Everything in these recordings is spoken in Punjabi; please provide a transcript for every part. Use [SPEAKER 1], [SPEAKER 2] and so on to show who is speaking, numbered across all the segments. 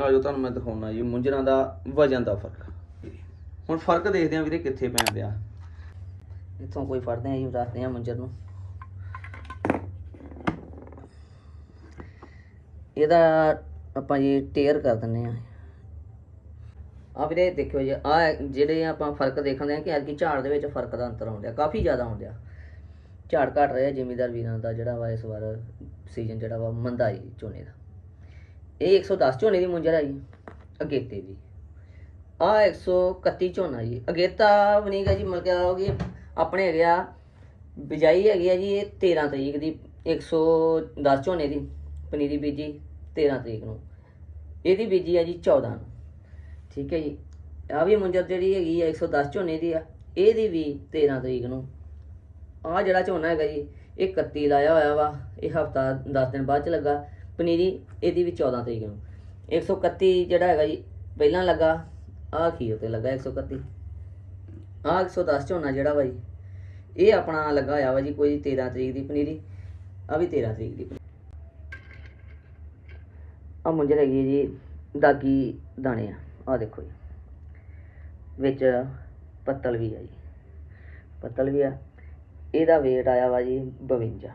[SPEAKER 1] ਆਜੋ ਤੁਹਾਨੂੰ ਮੈਂ ਦਿਖਾਉਣਾ ਜੀ, ਮੁੰਜਰਾਂ ਦਾ ਵਜਨ ਦਾ ਫ਼ਰਕ। ਹੁਣ ਫ਼ਰਕ ਦੇਖਦੇ ਆ ਵੀਰੇ ਕਿੱਥੇ ਪੈਂਦੇ ਆ
[SPEAKER 2] ਇੱਥੋਂ ਕੋਈ ਫੜਦੇ ਆ ਜੀ ਰੱਖਦੇ ਆ ਮੰਜਰ ਨੂੰ। ਇਹਦਾ ਆਪਾਂ ਜੀ ਟੇਅਰ ਕਰ ਦਿੰਨੇ ਆ ਆ ਵੀਰੇ ਦੇਖਿਓ ਜੀ ਆ ਜਿਹੜੇ ਆਪਾਂ ਫ਼ਰਕ ਦੇਖਦੇ ਆ ਕਿ ਅੱਜ ਝਾੜ ਦੇ ਵਿੱਚ ਫ਼ਰਕ ਦਾ ਅੰਤਰ ਆਉਂਦਾ, ਕਾਫੀ ਜ਼ਿਆਦਾ ਆਉਂਦਾ। ਝਾੜ ਘਟ ਰਿਹਾ ਜ਼ਿਮੀਦਾਰ ਵੀਰਾਂ ਦਾ ਜਿਹੜਾ ਵਾ ਇਸ ਵਾਰ ਸੀਜ਼ਨ ਜਿਹੜਾ ਵਾ ਮੰਦਾ ਹੈ ਝੋਨੇ ਦਾ। ਇਹ 110 ਝੋਨੇ ਦੀ ਮੁੰਜਰ ਆ ਜੀ ਅਗੇਤੇ ਦੀ। ਆ 131 ਝੋਨਾ ਜੀ। ਅਗੇਤਾ ਵੀ ਗਾ ਜੀ, ਮਤਲਬ ਕਿ ਆਓ ਕਿ ਆਪਣੇ ਹੈਗੇ ਆ, ਬਿਜਾਈ ਹੈਗੀ ਆ ਜੀ, ਇਹ 13 ਤਰੀਕ ਦੀ 110 ਝੋਨੇ ਦੀ, ਪਨੀਰੀ ਬੀਜੀ 13 ਤਰੀਕ ਨੂੰ। ਇਹਦੀ ਬੀਜੀ ਆ ਜੀ 14 ਨੂੰ। ਠੀਕ ਹੈ ਜੀ। ਆ ਵੀ ਮੁੰਜਰ ਜਿਹੜੀ ਹੈਗੀ ਆ 110 ਝੋਨੇ ਦੀ ਆ, ਇਹਦੀ ਵੀ 13 ਤਰੀਕ ਨੂੰ। ਆ ਜਿਹੜਾ ਝੋਨਾ ਹੈਗਾ ਜੀ, ਇਹ 31 ਲਾਇਆ ਹੋਇਆ ਵਾ, ਇਹ ਹਫਤਾ 10 ਦਿਨ ਬਾਅਦ ਚ ਲੱਗਾ। ਪਨੀਰੀ ਇਹਦੀ ਵੀ 14 ਤਰੀਕ ਨੂੰ। 131 ਜਿਹੜਾ ਹੈਗਾ ਜੀ, ਪਹਿਲਾਂ ਲੱਗਾ, ਆਹ ਅਖੀਰ ਤੇ ਲੱਗਾ 131 ਆ 110 ਝੋਨਾ ਜਿਹੜਾ ਵਾ ਜੀ, ਇਹ ਆਪਣਾ ਲੱਗਾ ਹੋਇਆ ਵਾ ਜੀ ਕੋਈ 13 ਤਰੀਕ ਦੀ ਪਨੀਰੀ ਆ ਵੀ 13 ਤਰੀਕ ਦੀ ਆ ਮੁੰਜਰ ਹੈਗੀ ਜੀ, ਦਾਗੀ ਦਾਣੇ ਆ ਆ ਦੇਖੋ ਜੀ। ਵਿੱਚ ਪੱਤਲ ਵੀ ਆ ਜੀ, ਪੱਤਲ ਵੀ ਆ। ਇਹਦਾ weight ਆਇਆ ਵਾ ਜੀ 52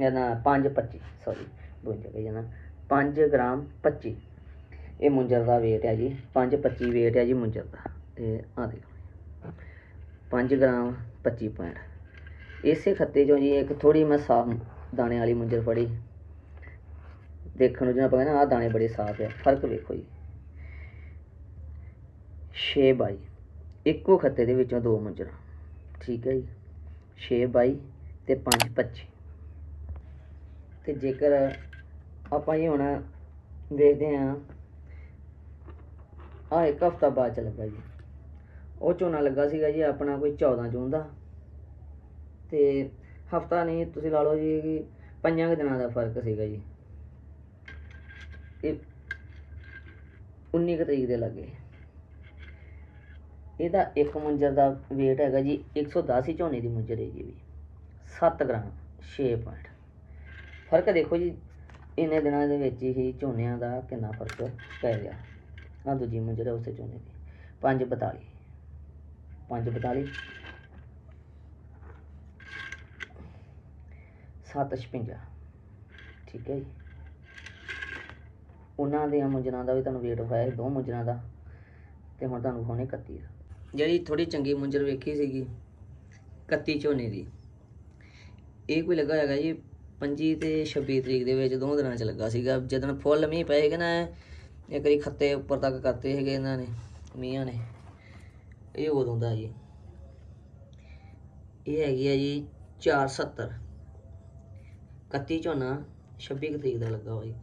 [SPEAKER 2] ਇਹਦਾ ਨਾ 525 ਸੌਰੀ 52 ਕਹੀ ਜਾਣਾ 5 ਗ੍ਰਾਮ 25 ਇਹ ਮੁੰਜਰ ਦਾ weight ਹੈ ਜੀ। 525 weight ਹੈ ਜੀ ਮੁੰਜਰ ਦਾ। ਤੇ ਆ ਦੇਖੋ 5 ਗ੍ਰਾਮ 25 ਪੁਆਇੰਟ। ਇਸੇ ਖੱਤੇ ਚੋਂ ਜੀ ਇੱਕ ਥੋੜੀ ਮੈਂ ਸਾਫ਼ ਦਾਣੇ ਵਾਲੀ ਮੁੰਜਰ ਫੜੀ। ਦੇਖਣ ਨੂੰ ਜਿਹਨਾਂ ਪਤਾ ਨਾ ਆ ਦਾਣੇ ਬੜੇ ਸਾਫ਼ ਆ। ਫ਼ਰਕ ਵੇਖੋ ਜੀ। 6 ਬਾਈ। ਇੱਕੋ ਖੱਤੇ ਦੇ ਵਿੱਚੋਂ ਦੋ ਮੁੰਜਰਾਂ। ਠੀਕ ਹੈ ਜੀ। 6 ਬਾਈ ਤੇ 5 25 ਤੇ ਜੇਕਰ ਆਪਾਂ ਜੀ ਹੁਣ ਦੇਖਦੇ ਹਾਂ। ਆ ਇੱਕ ਹਫਤਾ ਬਾਅਦ ਚ ਲੱਗਾ ਜੀ। ਉਹ ਝੋਨਾ ਲੱਗਾ ਸੀਗਾ ਜੀ ਆਪਣਾ ਕੋਈ 14 ਜੂਨ ਦਾ। ਤੇ ਹਫਤਾ ਨਹੀਂ, ਤੁਸੀਂ ਲਾ ਲਓ ਜੀ ਕਿ ਪੰਜਾਂ ਕੁ ਦਿਨਾਂ ਦਾ ਫ਼ਰਕ ਸੀਗਾ ਜੀ। ਇਹ 19 ਕੁ ਤਰੀਕ ਦੇ ਲੱਗੇ। ਇਹਦਾ ਇੱਕ ਮੁੰਜਰ ਦਾ weight ਹੈਗਾ ਜੀ 110 ਹੀ ਝੋਨੇ ਦੀ ਮੁੰਜਰ ਹੈ ਜੀ। ਵੀ 7 ਗ੍ਰਾਮ 6 ਪੁਆਇੰਟ ਫ਼ਰਕ ਦੇਖੋ ਜੀ ਇਹਨੇ ਦਿਨਾਂ ਦੇ ਵਿੱਚ ਹੀ ਝੋਨਿਆਂ ਦਾ ਕਿੰਨਾ ਫ਼ਰਕ ਪੈ ਗਿਆ। ਆ ਦੂਜੀ ਮੁੰਜਰ ਹੈ ਉਸੇ ਝੋਨੇ ਦੀ। 542 542 756 ਠੀਕ ਹੈ ਜੀ। ਉਹਨਾਂ ਦੀਆਂ ਮੁੰਜਰਾਂ ਦਾ ਵੀ ਤੁਹਾਨੂੰ ਵੇਟ ਹੋਇਆ ਦੋ ਮੁੰਜਰਾਂ ਦਾ। ਤੇ ਹੁਣ ਤੁਹਾਨੂੰ ਹੋਣੇ 31 ਦਾ। ਜਿਹੜੀ ਥੋੜੀ ਚੰਗੀ ਮੁੰਜਰ ਵੇਖੀ ਸੀਗੀ। 31 ਝੋਨੇ ਦੀ। ਇਹ ਕੋਈ ਲੱਗਾ ਹੈਗਾ ਜੀ 25 ਤੇ 26 ਤਰੀਕ ਦੇ ਵਿੱਚ ਦੋ ਦਿਨਾਂ ਚ ਲੱਗਾ ਸੀਗਾ। ਜਦੋਂ ਫੁੱਲ ਮੀਂਹ ਪਏ ਪਏਗਾ ਨਾ, ਇੱਕ ਵਾਰੀ ਖੱਤੇ ਉੱਪਰ ਤੱਕ ਕਰਤੇ ਹੈਗੇ ਇਹਨਾਂ ਨੇ ਮੀਆਂ ਨੇ। ਇਹ ਉਦੋਂ ਦਾ ਜੀ। ਇਹ ਹੈਗੀ ਆ ਜੀ 470 31 ਝੋਨਾ 26 ਕੁ ਤਰੀਕ ਦਾ ਲੱਗਾ ਹੋਇਆ ਜੀ।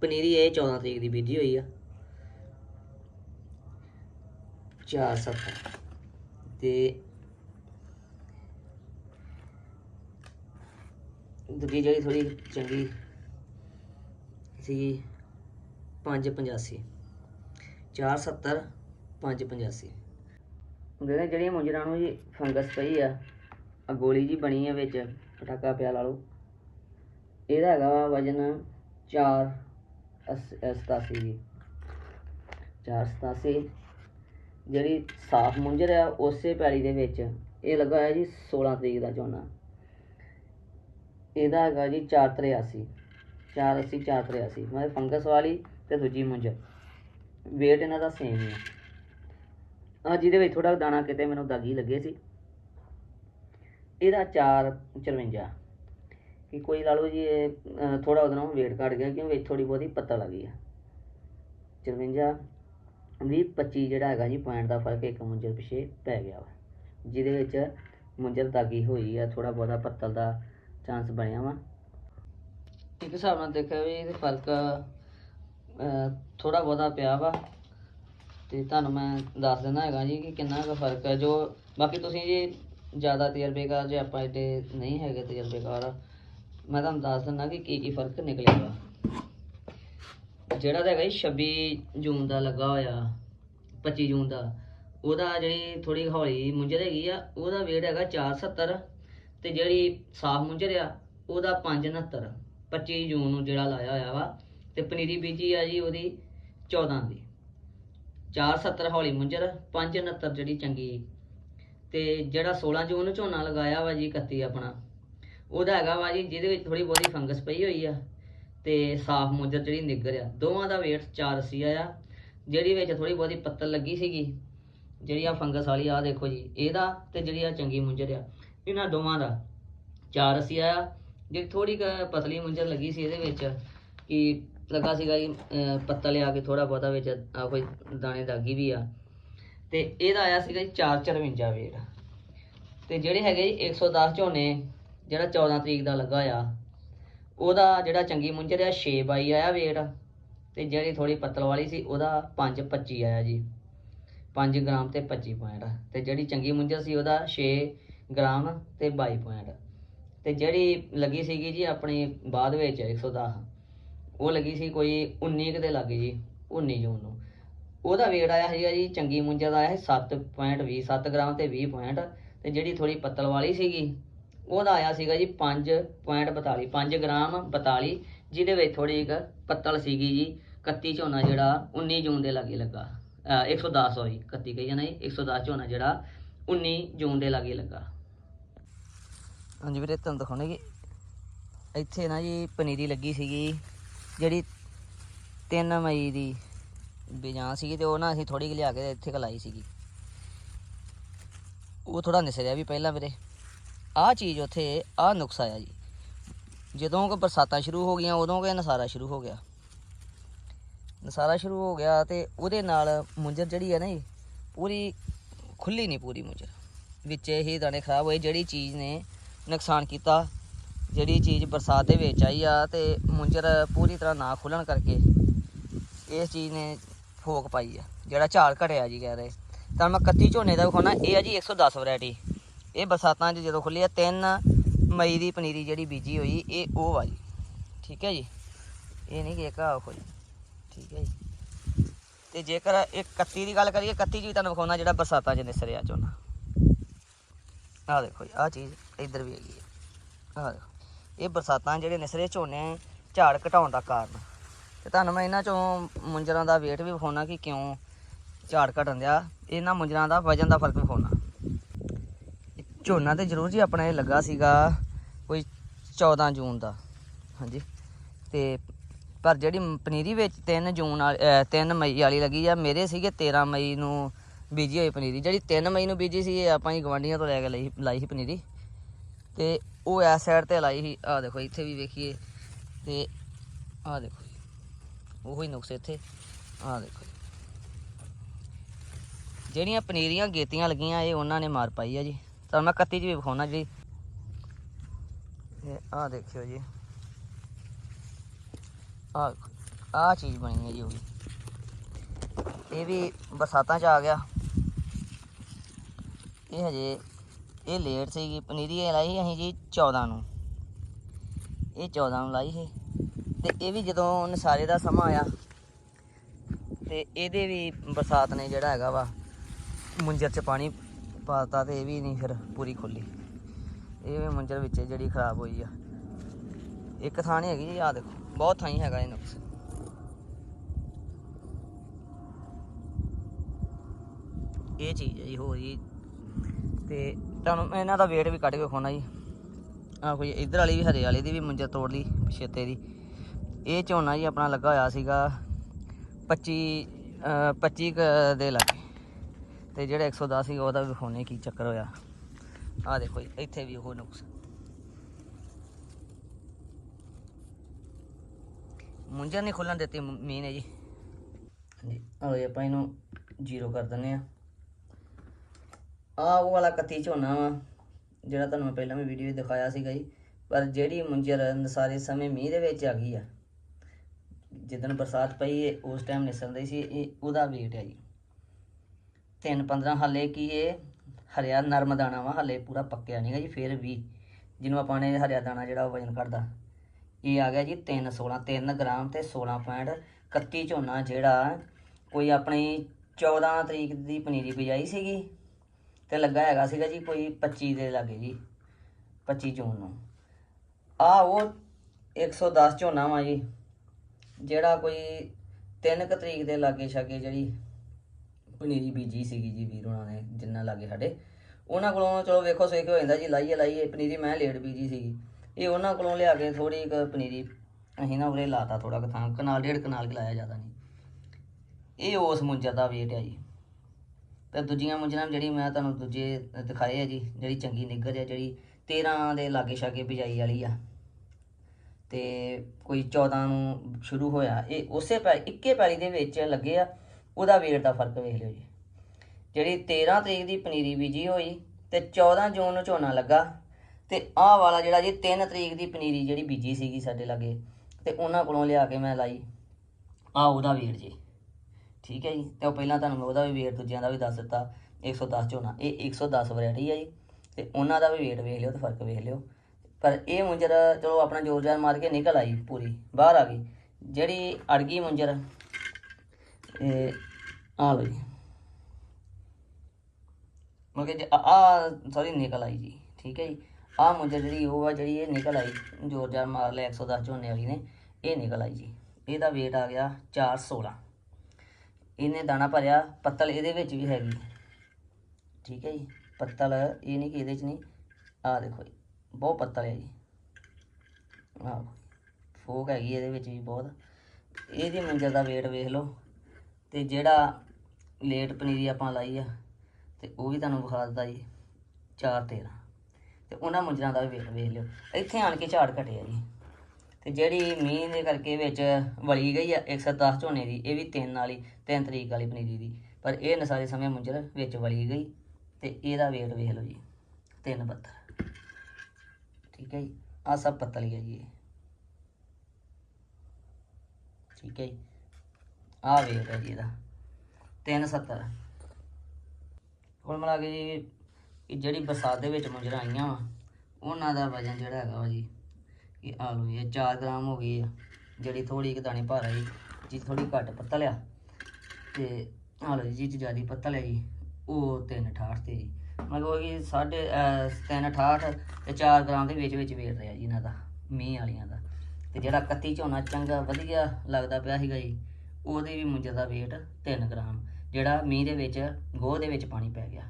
[SPEAKER 2] ਪਨੀਰੀ ਇਹ 14 ਤਰੀਕ ਦੀ ਬੀਜੀ ਹੋਈ ਆ। 470 ਤੇ ਦੂਜੀ ਜਿਹੜੀ ਥੋੜੀ ਚੰਗੀ ਸੀ 585 470 585 ਦੇਖਦੇ ਜਿਹੜੀਆਂ ਮੁੰਜਰਾਂ ਨੂੰ ਜੀ ਫੰਗਸ ਪਈ ਆ ਆ ਗੋਲੀ ਜੀ ਬਣੀ ਆ ਵਿੱਚ, ਪਟਾਕਾ ਪਿਆ ਲਾ ਲਓ। ਇਹਦਾ ਹੈਗਾ ਵਾ ਵਜਨ 4 87 ਜੀ। 487 ਜਿਹੜੀ ਸਾਫ਼ ਮੁੰਜਰ ਆ, ਉਸੇ ਪੈਲੀ ਦੇ ਵਿੱਚ, ਇਹ ਲੱਗਾ ਹੋਇਆ ਜੀ 16 ਤਰੀਕ ਦਾ ਝੋਨਾ। ਇਹਦਾ ਹੈਗਾ ਜੀ 483 480 483 ਮਤਲਬ ਫੰਗਸ ਵਾਲੀ ਤੇ ਦੂਜੀ ਮੁੰਜਰ weight ਇਹਨਾਂ ਦਾ ਸੇਮ ਹੀ ਆ। ਆ ਜਿਹਦੇ ਵਿੱਚ ਥੋੜਾ ਦਾਣਾ ਕਿਤੇ ਮੈਨੂੰ ਦਾਗੀ ਲੱਗੇ ਸੀ। ਇਹਦਾ 454 ਕਿ ਕੋਈ ਲਾ ਲਓ ਜੀ, ਇਹ ਥੋੜਾ ਉਹਦੇ ਨਾਲੋਂ weight ਘਟ ਗਿਆ ਕਿਉਂਕਿ ਵਿੱਚ ਥੋੜੀ ਬਹੁਤੀ ਪੱਤਾ ਲੱਗੀ ਆ। 54 ਵੀਹ 25 ਜਿਹੜਾ ਹੈਗਾ ਜੀ ਪੁਆਇੰਟ ਦਾ ਫ਼ਰਕ ਇੱਕ ਮੁੰਜਰ ਪਿਛੇ ਪੈ ਗਿਆ ਵਾ। ਜਿਹਦੇ ਵਿੱਚ ਮੁੰਜਰ ਦਾਗੀ ਹੋਈ ਆ ਥੋੜਾ ਬਹੁਤਾ ਪੱਤਲ ਦਾ ਚਾਂਸ ਬਣਿਆ ਵਾ। ਇੱਕ ਹਿਸਾਬ ਨਾਲ ਦੇਖਿਆ ਵੀ ਇਹਦੇ ਫ਼ਰਕ ਥੋੜਾ ਬਹੁਤਾ ਪਿਆ ਵਾ। ਤੇ ਤੁਹਾਨੂੰ ਮੈਂ ਦੱਸ ਦਿੰਦਾ ਹੈਗਾ ਜੀ ਕਿ ਕਿੰਨਾ ਕੁ ਫ਼ਰਕ ਹੈ। ਜੋ ਬਾਕੀ ਤੁਸੀਂ ਜੀ ਜ਼ਿਆਦਾ ਤਜਰਬੇਕਾਰ ਜੇ ਆਪਾਂ ਏਡੇ ਨਹੀਂ ਹੈਗੇ ਤਜਰਬੇਕਾਰ, ਮੈਂ ਤੁਹਾਨੂੰ ਦੱਸ ਦਿੰਦਾ ਕਿ ਕੀ ਕੀ ਫ਼ਰਕ ਨਿਕਲੇਗਾ ਜਿਹੜਾ ਤਾਂ ਹੈਗਾ ਜੀ 26 ਜੂਨ ਦਾ ਲੱਗਾ ਹੋਇਆ 25 ਜੂਨ ਦਾ, ਉਹਦਾ ਜਿਹੜੀ ਥੋੜੀ ਹੌਲੀ ਮੁੰਜਰ ਹੈਗੀ ਆ, ਉਹਦਾ weight ਹੈਗਾ 470 ਤੇ ਜਿਹੜੀ ਸਾਫ਼ ਮੁੰਜਰ ਆ ਉਹਦਾ 569 25 ਜੂਨ ਨੂੰ ਜਿਹੜਾ ਲਾਇਆ ਹੋਇਆ ਵਾ, ਤੇ ਪਨੀਰੀ ਬੀਜੀ ਆ ਜੀ ਉਹਦੀ 14 ਦੀ। 470 ਹੌਲੀ ਮੁੰਜਰ 569 ਜਿਹੜੀ ਚੰਗੀ। ਤੇ ਜਿਹੜਾ 16 ਜੂਨ ਨੂੰ ਝੋਨਾ ਲਗਾਇਆ ਵਾ ਜੀ 31 ਆਪਣਾ, ਉਹਦਾ ਹੈਗਾ ਵਾ ਜੀ, ਜਿਹਦੇ ਵਿੱਚ ਥੋੜੀ ਬਹੁਤੀ ਫੰਗਸ ਪਈ ਹੋਈ ਆ, ਤੇ ਸਾਫ਼ ਮੁੰਜਰ ਜਿਹੜੀ ਨਿੱਗਰ ਆ। ਦੋਵਾਂ ਦਾ weight 480 ਆ ਜਿਹੜੀ ਵਿੱਚ ਥੋੜੀ ਬਹੁਤੀ ਪੱਤਲ ਲੱਗੀ ਸੀਗੀ, ਜਿਹੜੀ ਆ ਫੰਗਸ ਵਾਲੀ ਆ ਦੇਖੋ ਜੀ, ਇਹਦਾ ਤੇ ਜਿਹੜੀ ਆ ਚੰਗੀ ਮੁੰਜਰ ਆ। ਇਹਨਾਂ ਦੋਵਾਂ ਦਾ। ਚਾਰ 480 ਆਇਆ। ਜਿਹੜੀ ਥੋੜੀ ਕੁ ਪਤਲੀ ਮੁੰਜਰ ਲੱਗੀ ਸੀ ਇਹਦੇ ਵਿੱਚ ਕਿ ਲੱਗਾ ਸੀਗਾ ਜੀ ਅਹ ਪੱਤਲ ਆ ਕੇ ਥੋੜਾ ਬਹੁਤਾ ਵਿੱਚ ਆ ਕੋਈ ਦਾਣੇ ਦਾਗੀ ਵੀ ਆ। ਤੇ ਇਹਦਾ ਆਇਆ ਸੀਗਾ ਜੀ 454 weight ਤੇ ਜਿਹੜੇ ਹੈਗੇ ਜੀ 110 ਝੋਨੇ, ਜਿਹੜਾ 14 ਤਰੀਕ ਦਾ ਲੱਗਾ ਆ, ਉਹਦਾ ਜਿਹੜਾ ਚੰਗੀ ਮੁੰਜਰ ਆ 6 ਬਾਈ ਆਇਆ weight ਤੇ ਜਿਹੜੀ ਥੋੜੀ ਪੱਤਲ ਵਾਲੀ ਸੀ, ਉਹਦਾ 5.25 ਆਇਆ ਜੀ। 5 ਗ੍ਰਾਮ ਤੇ 25 ਪੁਆਇੰਟ। ਤੇ ਜਿਹੜੀ ਚੰਗੀ ਮੁੰਜਰ ਸੀ, ਉਹਦਾ 6 ਗ੍ਰਾਮ ਤੇ 22 ਪੁਆਇੰਟ। ਤੇ ਜਿਹੜੀ ਲੱਗੀ ਸੀਗੀ ਜੀ ਆਪਣੀ ਬਾਅਦ ਵਿੱਚ 110 ਉਹ ਲੱਗੀ ਸੀ ਕੋਈ 19 ਕੁ ਦੇ ਲੱਗੇ ਜੀ 19 ਜੂਨ ਨੂੰ। ਉਹਦਾ weight ਆਇਆ ਸੀਗਾ ਜੀ, ਚੰਗੀ ਮੁੰਜਰ ਦਾ ਆਇਆ ਸੀ 7.20 7 ਗ੍ਰਾਮ ਤੇ 20 ਪੁਆਇੰਟ। ਤੇ ਜਿਹੜੀ ਥੋੜੀ ਪੱਤਲ ਵਾਲੀ ਸੀਗੀ, ਉਹਦਾ ਆਇਆ ਸੀਗਾ ਜੀ 5.42 5 ਗ੍ਰਾਮ 42 ਜਿਹਦੇ ਵਿੱਚ ਥੋੜੀ ਇੱਕ ਪੱਤਲ ਸੀਗੀ ਜੀ 31 ਝੋਨਾ ਜਿਹੜਾ 19 ਜੂਨ ਦੇ ਲਾਗੇ ਲੱਗਾ। ਅਹ 110 ਸੌਰੀ 31 ਕਹੀ ਜਾਣਾ ਜੀ 110 ਝੋਨਾ ਜਿਹੜਾ 19 ਜੂਨ ਦੇ ਲਾਗੇ ਲੱਗਾ। ਹਾਂਜੀ ਵੀਰੇ, ਤੁਹਾਨੂੰ ਦਿਖਾਉਣੇ ਕਿ ਇੱਥੇ ਨਾ ਜੀ ਪਨੀਰੀ ਲੱਗੀ ਸੀਗੀ, ਜਿਹੜੀ 3 ਮਈ ਦੀ ਬਿਜਾਂ ਸੀਗੀ ਤੇ ਉਹ ਨਾ ਅਸੀਂ ਥੋੜੀ ਲਿਆ ਕੇ ਇੱਥੇ ਕਲਾਈ ਸੀਗੀ। ਉਹ ਥੋੜਾ ਨਿਸਰਿਆ ਵੀ ਪਹਿਲਾਂ ਵੀਰੇ। ਆਹ ਚੀਜ਼ ਉੱਥੇ, ਆਹ ਨੁਕਸ ਆਇਆ ਜੀ। ਜਦੋਂ ਕਿ ਬਰਸਾਤਾਂ ਸ਼ੁਰੂ ਹੋ ਗਈਆਂ, ਉਦੋਂ ਕਿ ਨਸਾਰਾ ਸ਼ੁਰੂ ਹੋ ਗਿਆ। ਨਸਾਰਾ ਸ਼ੁਰੂ ਹੋ ਗਿਆ ਤੇ ਉਹਦੇ ਨਾਲ ਮੁੰਜਰ ਜਿਹੜੀ ਹੈ ਨਾ ਜੀ, ਪੂਰੀ ਖੁੱਲੀ ਨਹੀਂ ਪੂਰੀ ਮੁੰਜਰ। ਵਿੱਚ ਹੀ ਦਾਣੇ ਖਰਾਬ ਹੋਏ, ਜਿਹੜੀ ਚੀਜ਼ ਨੇ ਨੁਕਸਾਨ ਕੀਤਾ। ਜਿਹੜੀ ਚੀਜ਼ ਬਰਸਾਤ ਦੇ ਵਿੱਚ ਆਈ ਆ ਤੇ ਮੁੰਜਰ ਪੂਰੀ ਤਰ੍ਹਾਂ ਨਾ ਖੁੱਲਣ ਕਰਕੇ ਇਸ ਚੀਜ਼ ਨੇ ਫੋਕ ਪਾਈ ਆ, ਜਿਹੜਾ ਝਾੜ ਘਟਿਆ ਜੀ ਕਹਿ ਰਹੇ। ਤਾਂ ਮੈਂ 31 ਝੋਨੇ ਦਾ ਵਿਖਾਉਣਾ, ਇਹ ਆ ਜੀ 110 ਵੈਰਾਈਟੀ ਇਹ ਬਰਸਾਤਾਂ 'ਚ ਜਦੋਂ ਖੁੱਲੀ ਆ 3 ਮਈ ਦੀ ਪਨੀਰੀ ਜਿਹੜੀ ਬੀਜੀ ਹੋਈ, ਇਹ ਉਹ ਆ ਜੀ। ਠੀਕ ਹੈ ਜੀ? ਇਹ ਨਹੀਂ ਕਿ ਇੱਕ ਆ ਕੋਈ ਠੀਕ ਹੈ ਜੀ? ਤੇ ਜੇਕਰ ਇਹ 31 ਦੀ ਗੱਲ ਕਰੀਏ 31 ਜੀ ਤੁਹਾਨੂੰ ਵਿਖਾਉਣਾ ਜਿਹੜਾ ਬਰਸਾਤਾਂ 'ਚ ਨਿਸਰਿਆ ਝੋਨਾ। ਆਹ ਦੇਖੋ ਜੀ, ਆਹ ਚੀਜ਼ ਇੱਧਰ ਵੀ ਹੈਗੀ ਹੈ। ਆਹ ਦੇਖੋ, ਇਹ ਬਰਸਾਤਾਂ ਜਿਹੜੇ ਨਿਸਰੇ ਝੋਨੇ ਝਾੜ ਘਟਾਉਣ ਦਾ ਕਾਰਨ। ਤੇ ਤੁਹਾਨੂੰ ਮੈਂ ਇਹਨਾਂ ਚੋਂ ਮੁੰਜਰਾਂ ਦਾ weight ਵੀ ਵਿਖਾਉਣਾ ਕਿ ਕਿਉਂ ਝਾੜ ਘਟਣ ਦਿਆ। ਇਹਨਾਂ ਮੁੰਜਰਾਂ ਦਾ ਵਜਨ ਦਾ ਫ਼ਰਕ ਵਿਖਾਉਣਾ। ਝੋਨਾ ਤੇ ਜ਼ਰੂਰ ਜੀ ਆਪਣਾ ਇਹ ਲੱਗਾ ਸੀਗਾ ਕੋਈ 14 ਜੂਨ ਦਾ, ਹਾਂਜੀ। ਤੇ ਪਰ ਜਿਹੜੀ ਪਨੀਰੀ ਵਿੱਚ 3 ਜੂਨ ਵਾਲੀ 3 ਮਈ ਵਾਲੀ ਲੱਗੀ ਆ, ਮੇਰੇ ਸੀਗੇ 13 ਮਈ ਨੂੰ ਬੀਜੀ ਹੋਈ ਪਨੀਰੀ, ਜਿਹੜੀ 3 ਮਈ ਨੂੰ ਬੀਜੀ ਸੀ, ਇਹ ਆਪਾਂ ਹੀ ਗਵਾਂਡੀਆਂ ਤੋਂ ਲੈ ਕੇ ਲਈ, ਲਾਈ ਸੀ ਪਨੀਰੀ। ਤੇ ਉਹ ਐਸ ਸਾਈਡ ਤੇ ਲਾਈ ਸੀ ਆ ਦੇਖੋ ਇੱਥੇ ਵੀ ਵੇਖੀਏ, ਤੇ ਆ ਦੇਖੋ ਉਹੀ ਨੁਕਸ ਇੱਥੇ ਆ ਦੇਖੋ ਜਿਹੜੀਆਂ ਪਨੀਰੀਆਂ ਗੇਤੀਆਂ ਲੱਗੀਆਂ, ਇਹ ਉਹਨਾਂ ਨੇ ਮਾਰ ਪਾਈ ਆ ਜੀ। ਤਾਂ ਮੈਂ 31 ਚ ਵੀ ਵਿਖਾਉਣਾ ਜੀ। ਇਹ ਆ ਦੇਖਿਓ ਜੀ। ਆ ਆ ਚੀਜ਼ ਬਣੀ ਹੈ ਜੀ ਉਹ ਵੀ। ਇਹ ਵੀ ਬਰਸਾਤਾਂ ਚ ਆ ਗਿਆ। ਇਹ ਹਜੇ ਇਹ ਲੇਟ ਸੀਗੀ। ਪਨੀਰੀ ਇਹ ਲਾਈ ਅਸੀਂ ਜੀ 14 ਨੂੰ। ਇਹ 14 ਨੂੰ ਲਾਈ ਸੀ। ਤੇ ਇਹ ਵੀ ਜਦੋਂ ਨਸਾਰੇ ਦਾ ਸਮਾਂ ਆਇਆ, ਤੇ ਇਹਦੇ ਵੀ ਬਰਸਾਤ ਨੇ ਜਿਹੜਾ ਹੈਗਾ ਵਾ, ਮੁੰਜਰ ਚ ਪਾਣੀ ਪਾਤਾ ਤੇ ਇਹ ਵੀ ਨਹੀਂ ਫਿਰ ਪੂਰੀ ਖੁੱਲੀ ਇਹ ਵੀ ਮੁੰਜਰ ਵਿੱਚ ਜਿਹੜੀ ਖਰਾਬ ਹੋਈ ਆ। ਇੱਕ ਥਾਂ ਨਹੀਂ ਹੈਗੀ ਜੀ ਆ ਦੇਖੋ, ਬਹੁਤ ਥਾਂ ਹੈਗਾ ਇਹ ਨੁਕਸ। ਇਹ ਚੀਜ਼ ਹੈ ਜੀ, ਹੋਰ ਜੀ ਤੇ ਤੁਹਾਨੂੰ ਇਹਨਾਂ ਦਾ ਵੇਟ ਵੀ ਕੱਢ ਕੇ ਵਿਖਾਉਣਾ ਜੀ। ਆ ਕੋਈ ਇਧਰ ਵਾਲੀ ਵੀ, ਹਰੇ ਵਾਲੀ ਦੀ ਵੀ, ਮੁੰਜਰ ਤੋੜ ਲਈ ਪਛੇਤੇ ਦੀ। ਇਹ ਝੋਨਾ ਜੀ ਆਪਣਾ ਲੱਗਾ ਹੋਇਆ ਸੀਗਾ 25 ਅਹ 25 ਕੁ ਦੇ ਲੱਗੇ। ਤੇ ਜਿਹੜਾ 110 ਸੀ ਉਹਦਾ ਵੀ ਵਿਖਾਉਣੇ ਕੀ ਚੱਕਰ ਹੋਇਆ। ਆ ਦੇਖੋ ਜੀ, ਇੱਥੇ ਵੀ ਉਹ ਨੁਕਸ। ਮੁੰਜਰ ਨਹੀਂ ਖੁੱਲਣ ਦਿੱਤੀ ਮੀਨ ਹੈ ਜੀ। ਹਾਂਜੀ ਆਓ ਜੀ, ਆਪਾਂ ਇਹਨੂੰ ਜ਼ੀਰੋ ਕਰ ਦਿੰਦੇ ਆ ਆ ਉਹ ਵਾਲਾ ਕੱਤੀ ਝੋਨਾ ਵਾ, ਜਿਹੜਾ ਤੁਹਾਨੂੰ ਮੈਂ ਪਹਿਲਾਂ ਵੀ ਵੀਡੀਓ ਦਿਖਾਇਆ ਸੀਗਾ ਜੀ। ਪਰ ਜਿਹੜੀ ਮੁੰਜਰ ਸਾਰੇ ਸਮੇਂ ਮੀਂਹ ਦੇ ਵਿੱਚ ਆ ਗਈ ਆ, ਜਿੱਦਣ ਬਰਸਾਤ ਪਈ ਹੈ ਉਸ ਟਾਈਮ ਨਿਸਲਦੀ ਸੀ, ਇਹ ਉਹਦਾ ਵੇਟ ਹੈ ਜੀ। 3 15 ਹਾਲੇ ਕੀ ਇਹ ਹਰਿਆ ਨਰਮ ਦਾਣਾ ਵਾ, ਹਾਲੇ ਪੂਰਾ ਪੱਕਿਆ ਨਹੀਂਗਾ ਜੀ, ਫਿਰ ਵੀ ਜਿਹਨੂੰ ਆਪਾਂ ਨੇ ਹਰਿਆ ਦਾਣਾ ਜਿਹੜਾ ਉਹ ਵਜਨ ਕਰਦਾ ਇਹ ਆ ਗਿਆ ਜੀ 3 16 3 ਗ੍ਰਾਮ ਤੇ 16 ਪੁਆਇੰਟ 31 ਝੋਨਾ ਜਿਹੜਾ ਕੋਈ ਆਪਣੀ 14 ਤਰੀਕ ਦੀ ਪਨੀਰੀ ਬਿਜਾਈ ਸੀਗੀ। ਤੇ ਲੱਗਾ ਹੈਗਾ ਸੀਗਾ ਜੀ ਕੋਈ 25 ਦੇ ਲਾਗੇ ਜੀ 25 ਜੂਨ ਨੂੰ। ਆ ਉਹ 110 ਝੋਨਾ ਵਾ ਜੀ, ਜਿਹੜਾ ਕੋਈ 3 ਕੁ ਤਰੀਕ ਦੇ ਲਾਗੇ ਛਾਗੇ ਜਿਹੜੀ ਪਨੀਰੀ ਬੀਜੀ ਸੀਗੀ ਜੀ ਵੀਰ ਉਹਨਾਂ ਨੇ, ਜਿੰਨਾ ਲਾਗੇ ਸਾਡੇ। ਉਹਨਾਂ ਕੋਲੋਂ ਚਲੋ ਵੇਖੋ ਸੇਕ ਹੋ ਜਾਂਦਾ ਜੀ, ਲਾਈਏ ਲਾਈਏ, ਪਨੀਰੀ ਮੈਂ ਲੇਟ ਬੀਜੀ ਸੀਗੀ। ਇਹ ਉਹਨਾਂ ਕੋਲੋਂ ਲਿਆ ਕੇ ਥੋੜੀ ਕੁ ਪਨੀਰੀ ਅਸੀਂ ਨਾ ਉਰੇ ਲਾਤਾ ਥੋੜਾ ਕੁ ਥਾਂ, ਕਨਾਲ, ਡੇਢ ਕਨਾਲ ਕੁ ਲਾਇਆ ਜ਼ਿਆਦਾ ਨਹੀਂ। ਇਹ ਉਸ ਮੁੰਜਰ ਦਾ ਵੇਟ ਹੈ ਜੀ। ਤੇ ਦੂਜੀਆਂ ਮੁੰਜਰਾਂ ਜਿਹੜੀ ਮੈਂ ਤੁਹਾਨੂੰ ਦੂਜੇ ਦਿਖਾਏ ਆ ਜੀ, ਜਿਹੜੀ ਚੰਗੀ ਨਿੱਗਰ ਆ, ਜਿਹੜੀ 13 ਦੇ ਲਾਗੇ ਛਾਗੇ ਬਿਜਾਈ ਵਾਲੀ ਆ। ਤੇ ਕੋਈ 14 ਨੂੰ ਸ਼ੁਰੂ ਹੋਇਆ, ਇਹ ਉਸੇ ਪੈ, ਇੱਕੇ ਪੈਲੀ ਦੇ ਵਿੱਚ ਲੱਗੇ ਆ, ਉਹਦਾ ਵੇਟ ਦਾ ਫ਼ਰਕ ਵੇਖ ਲਿਓ ਜੀ। ਜਿਹੜੀ 13 ਤਰੀਕ ਦੀ ਪਨੀਰੀ ਬੀਜੀ ਹੋਈ ਤੇ 14 ਜੂਨ ਨੂੰ ਝੋਨਾ ਲੱਗਾ, ਤੇ ਆਹ ਵਾਲਾ ਜਿਹੜਾ ਜੀ 3 ਤਰੀਕ ਦੀ ਪਨੀਰੀ ਜਿਹੜੀ ਬੀਜੀ ਸੀਗੀ ਸਾਡੇ ਲਾਗੇ, ਤੇ ਉਹਨਾਂ ਕੋਲੋਂ ਲਿਆ ਕੇ ਮੈਂ ਲਾਈ। ਆ ਉਹਦਾ ਵੇਟ ਜੀ। ਠੀਕ ਹੈ ਜੀ? ਤੇ ਉਹ ਪਹਿਲਾਂ ਤੁਹਾਨੂੰ ਮੈਂ ਉਹਦਾ ਵੀ ਵੇਟ ਦੂਜਿਆਂ ਦਾ ਵੀ ਦੱਸ ਦਿੱਤਾ 110 ਝੋਨਾ। ਇਹ 110 ਵੈਰਾਈਟੀ ਹੈ ਜੀ। ਤੇ ਉਹਨਾਂ ਦਾ ਵੀ ਵੇਟ ਵੇਖ ਲਿਓ ਤੇ ਫ਼ਰਕ ਵੇਖ ਲਿਓ। ਪਰ ਇਹ ਮੁੰਜਰ, ਚਲੋ ਆਪਣਾ ਜ਼ੋਰ ਜ਼ਾਰ ਮਾਰ ਕੇ ਨਿਕਲ ਆਈ ਪੂਰੀ, ਬਾਹਰ ਆ ਗਈ। ਜਿਹੜੀ ਅੜ ਗਈ ਮੁੰਜਰ, ਇਹ ਆ ਲਓ ਜੀ। ਮਤਲਬ ਕਿ ਆ ਸੌਰੀ ਨਿਕਲ ਆਈ ਜੀ, ਠੀਕ ਹੈ ਜੀ। ਆ ਮੁੰਜਰ ਜਿਹੜੀ, ਉਹ ਆ ਜਿਹੜੀ, ਇਹ ਨਿਕਲ ਆਈ ਜ਼ੋਰ ਜ਼ਾਰ ਮਾਰ ਲਿਆ 110 ਝੋਨੇ ਵਾਲੀ ਨੇ, ਇਹ ਨਿਕਲ ਆਈ ਜੀ। ਇਹਦਾ weight ਆ ਗਿਆ 416 ਇਹਨੇ ਦਾਣਾ ਭਰਿਆ, ਪੱਤਲ ਇਹਦੇ ਵਿੱਚ ਵੀ ਹੈਗੀ। ਠੀਕ ਹੈ ਜੀ, ਪੱਤਲ, ਇਹ ਨਹੀਂ ਕਿ ਇਹਦੇ ਚ ਨਹੀਂ ਆ ਦੇਖੋ ਜੀ, ਬਹੁਤ ਪੱਤਲ ਹੈ ਜੀ। ਆਹ ਫੋਕ ਹੈਗੀ ਇਹਦੇ ਵਿੱਚ ਵੀ ਬਹੁਤ। ਇਹਦੀ ਮੰਜ਼ਲ ਦਾ weight ਵੇਖ ਲਓ, ਤੇ ਜਿਹੜਾ ਲੇਟ ਪਨੀਰੀ ਆਪਾਂ ਲਾਈ ਆ, ਤੇ ਉਹ ਵੀ ਤੁਹਾਨੂੰ ਵਿਖਾ ਦਿੱਤਾ ਜੀ 4 13 ਤੇ ਉਹਨਾਂ ਮੁੰਜਰਾਂ ਦਾ ਵੀ weight ਵੇਖ ਲਿਓ। ਇੱਥੇ ਆਣ ਕੇ ਝਾੜ ਘਟਿਆ ਜੀ। ਤੇ ਜਿਹੜੀ ਮੀਂਹ ਦੇ ਕਰਕੇ ਵਿੱਚ ਵਲੀ ਗਈ ਆ 110 ਝੋਨੇ ਦੀ, ਇਹ ਵੀ ਤਿੰਨ ਵਾਲੀ, ਤਿੰਨ ਤਰੀਕ ਵਾਲੀ ਪਨੀਰੀ ਦੀ। ਪਰ ਇਹ ਨਸਾਰੇ ਸਮੇਂ ਮੁੰਜਰ ਵਿੱਚ ਵਲੀ ਗਈ ਤੇ ਇਹਦਾ weight ਵੇਖ ਲਓ ਜੀ, ਤਿੰਨ ਪੱਤਰ ਠੀਕ ਹੈ ਜੀ ਆ ਸਭ ਪੱਤਲ ਹੈ ਜੀ ਇਹ। ਠੀਕ ਹੈ ਜੀ ਆ weight ਹੈ ਜੀ ਇਹਦਾ 370 ਹੁਣ ਮਿਲਾ ਕੇ ਜੀ ਜਿਹੜੀ ਬਰਸਾਤ ਦੇ ਵਿੱਚ ਮੁੰਜਰਾਂ ਆਈਆਂ ਵਾ, ਉਹਨਾਂ ਦਾ ਵਜਨ ਜਿਹੜਾ ਹੈਗਾ ਵਾ ਜੀ ਇਹ ਆਲੂ ਜੀ, ਇਹ 4 ਗ੍ਰਾਮ ਹੋ ਗਈ ਆ ਜਿਹੜੀ ਥੋੜੀ ਕੁ ਦਾਣੇ ਭਾਰ ਆਈ ਜੀ ਥੋੜੀ ਘੱਟ ਪੱਤਲ ਆ ਤੇ ਆਲੂ ਲਓ ਜੀ 'ਚ ਜ਼ਿਆਦਾ ਪੱਤਲ ਆ ਜੀ ਉਹ 368 ਤੇ ਜੀ। ਮਤਲਬ ਉਹ ਕਿ ਸਾਢੇ 368 ਤੇ 4 ਗ੍ਰਾਮ ਦੇ ਵਿੱਚ ਵਿੱਚ ਵੇਟ ਰਿਹਾ ਜੀ ਇਹਨਾਂ ਦਾ ਮੀਂਹ ਵਾਲੀਆਂ ਦਾ। ਤੇ ਜਿਹੜਾ ਕੱਤੀ ਝੋਨਾ ਚੰਗਾ ਵਧੀਆ ਲੱਗਦਾ ਪਿਆ ਸੀਗਾ ਜੀ ਉਹਦੇ ਵੀ ਮੁੰਜਰ ਦਾ weight 3 ਗ੍ਰਾਮ ਜਿਹੜਾ ਮੀਂਹ ਦੇ ਵਿੱਚ ਗੋਹ ਦੇ ਵਿੱਚ ਪਾਣੀ ਪੈ ਗਿਆ।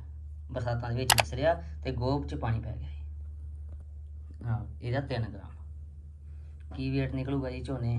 [SPEAKER 2] ਬਰਸਾਤਾਂ ਦੇ ਵਿੱਚ ਨਿਸਰਿਆ ਤੇ ਗੋਹ 'ਚ ਪਾਣੀ ਪੈ ਗਿਆ ਜੀ। ਹਾਂ ਇਹਦਾ 3 ਗ੍ਰਾਮ। ਕੀ ਵੇਟ ਨਿਕਲੂਗਾ ਜੀ ਝੋਨੇ?